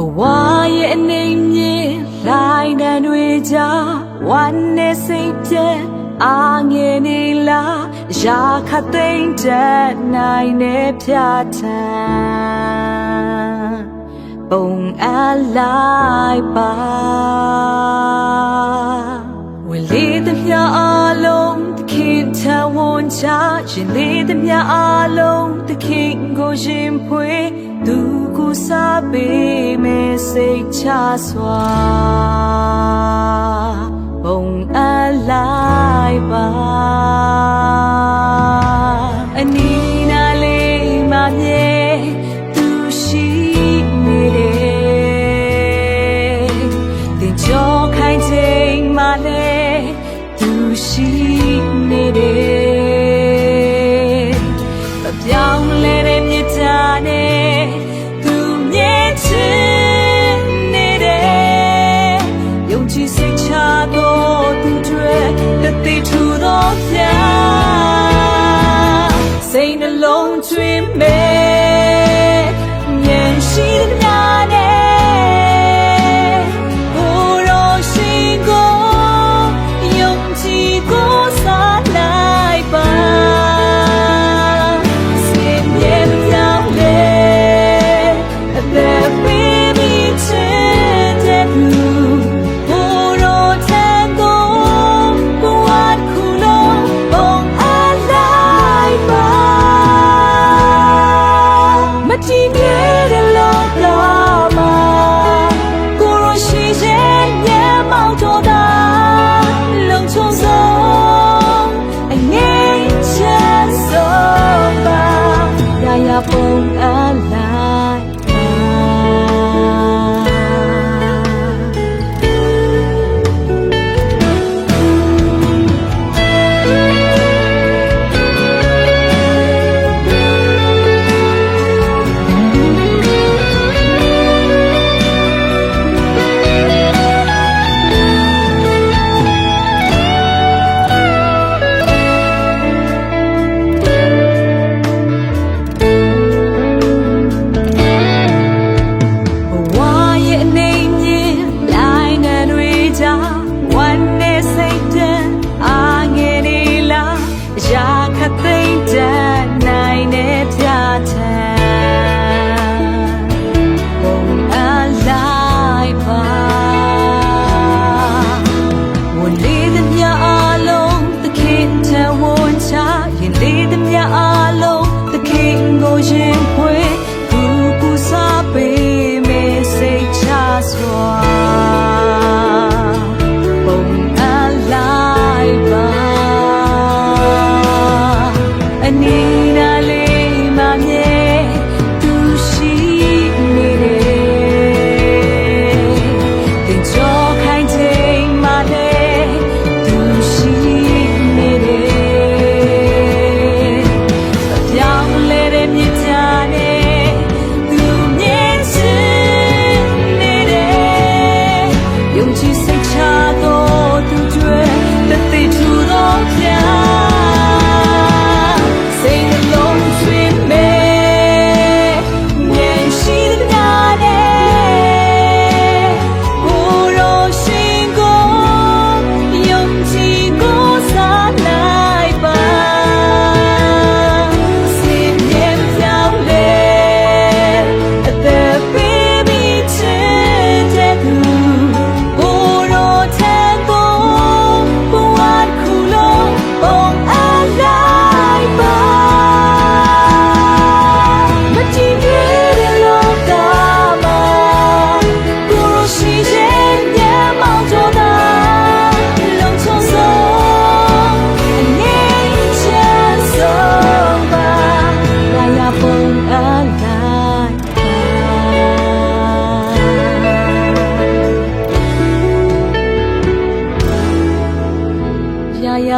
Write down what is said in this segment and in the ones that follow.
ဘဝရဲ့အနေမြင်လိုက်တန်တွေကြားဝမ်းနဲ့စိတ်ပြဲအာငယ်နေလားရာခတ်သိမ့်တဲ့နိုင်နဲ့ဖြာထန်ပုံအလိုက်ပါဝလီသမျှအလုံးသခင်ထဝန်ချရင်လေးသမျှအလုံးသခင်ကိုရင်ဖွေသူကိုစားပေး မယ်စိတ်ချစွာပုံအလိုက်ပါ ain't alone to admit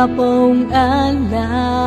ရာပုံအန်လိုက်